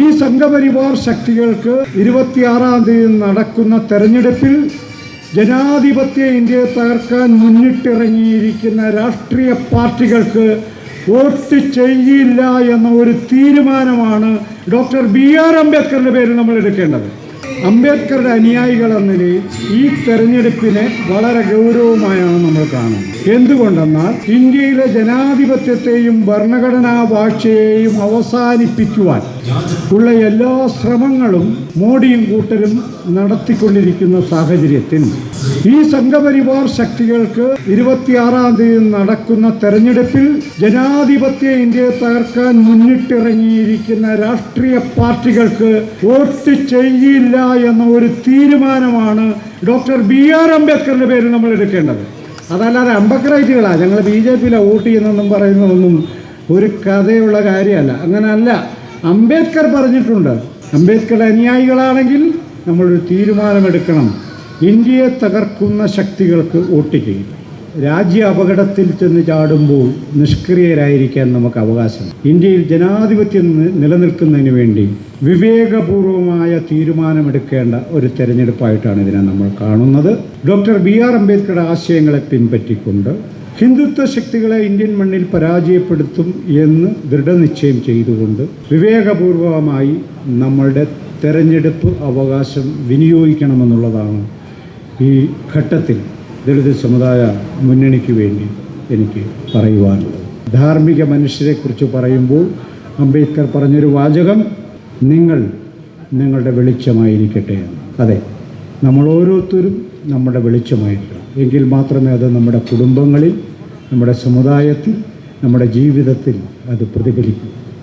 ഈ സംഘപരിവാർ ശക്തികൾക്ക് ഇരുപത്തിയാറാം തീയതി നടക്കുന്ന തെരഞ്ഞെടുപ്പിൽ ജനാധിപത്യ ഇന്ത്യയെ തകർക്കാൻ മുന്നിട്ടിറങ്ങിയിരിക്കുന്ന രാഷ്ട്രീയ പാർട്ടികൾക്ക് വോട്ട് ചെയ്യില്ല എന്ന ഒരു തീരുമാനമാണ് ഡോക്ടർ ബി ആർ അംബേദ്കറിന്റെ പേരിൽ നമ്മൾ എടുക്കേണ്ടത്. അംബേദ്കറുടെ അനുയായികൾ എന്ന നിലയിൽ ഈ തെരഞ്ഞെടുപ്പിനെ വളരെ ഗൗരവമായാണ് നമ്മൾ കാണുന്നത്. എന്തുകൊണ്ടെന്നാൽ ഇന്ത്യയിലെ ജനാധിപത്യത്തെയും ഭരണഘടനാ ഭാഷയെയും അവസാനിപ്പിക്കുവാൻ ഉള്ള എല്ലാ ശ്രമങ്ങളും മോഡിയും കൂട്ടരും നടത്തിക്കൊണ്ടിരിക്കുന്ന സാഹചര്യത്തിൽ ഈ സംഘപരിവാർ ശക്തികൾക്ക് ഇരുപത്തിയാറാം തീയതി നടക്കുന്ന തെരഞ്ഞെടുപ്പിൽ ജനാധിപത്യ ഇന്ത്യയെ തകർക്കാൻ മുന്നിട്ടിറങ്ങിയിരിക്കുന്ന രാഷ്ട്രീയ പാർട്ടികൾക്ക് വോട്ട് ചെയ്യില്ല എന്ന ഒരു തീരുമാനമാണ് ഡോക്ടർ ബി ആർ അംബേദ്കറിന്റെ പേരിൽ നമ്മൾ എടുക്കേണ്ടത്. അതല്ലാതെ അംബക്രൈറ്റുകളാണ് ഞങ്ങൾ ബി ജെ പിയിലാണ് വോട്ട് ചെയ്യുന്നതെന്നും പറയുന്നതൊന്നും ഒരു കഥയുള്ള കാര്യമല്ല. അങ്ങനല്ല. അംബേദ്കർ പറഞ്ഞിട്ടുണ്ട്. അംബേദ്കറുടെ അനുയായികളാണെങ്കിൽ നമ്മളൊരു തീരുമാനമെടുക്കണം. ഇന്ത്യയെ തകർക്കുന്ന ശക്തികൾക്ക് വോട്ട് ചെയ്യും. രാജ്യ അപകടത്തിൽ ചെന്ന് ചാടുമ്പോൾ നിഷ്ക്രിയരായിരിക്കാൻ നമുക്ക് അവകാശം. ഇന്ത്യയിൽ ജനാധിപത്യം നിലനിൽക്കുന്നതിന് വേണ്ടി വിവേകപൂർവമായ തീരുമാനമെടുക്കേണ്ട ഒരു തെരഞ്ഞെടുപ്പായിട്ടാണ് ഇതിനെ നമ്മൾ കാണുന്നത്. ഡോക്ടർ ബി ആർ അംബേദ്കറുടെ ആശയങ്ങളെ പിൻപറ്റിക്കൊണ്ട് ഹിന്ദുത്വ ശക്തികളെ ഇന്ത്യൻ മണ്ണിൽ പരാജയപ്പെടുത്തും എന്ന് ദൃഢനിശ്ചയം ചെയ്തുകൊണ്ട് വിവേകപൂർവമായി നമ്മളുടെ തെരഞ്ഞെടുപ്പ് അവകാശം വിനിയോഗിക്കണമെന്നുള്ളതാണ് ഈ ഘട്ടത്തിൽ ദളിത് സമുദായ മുന്നണിക്ക് വേണ്ടി എനിക്ക് പറയുവാനുള്ളത് ധാർമ്മിക മനുഷ്യരെക്കുറിച്ച് പറയുമ്പോൾ അംബേദ്കർ പറഞ്ഞൊരു വാചകം നിങ്ങൾ നിങ്ങളുടെ വെളിച്ചമായിരിക്കട്ടെ അതെ നമ്മൾ ഓരോരുത്തരും നമ്മുടെ വെളിച്ചമായിരിക്കണം. എങ്കിൽ മാത്രമേ അത് നമ്മുടെ കുടുംബങ്ങളിൽ നമ്മുടെ സമുദായത്തിൽ നമ്മുടെ ജീവിതത്തിൽ അത് പ്രതിഫലിക്കൂ.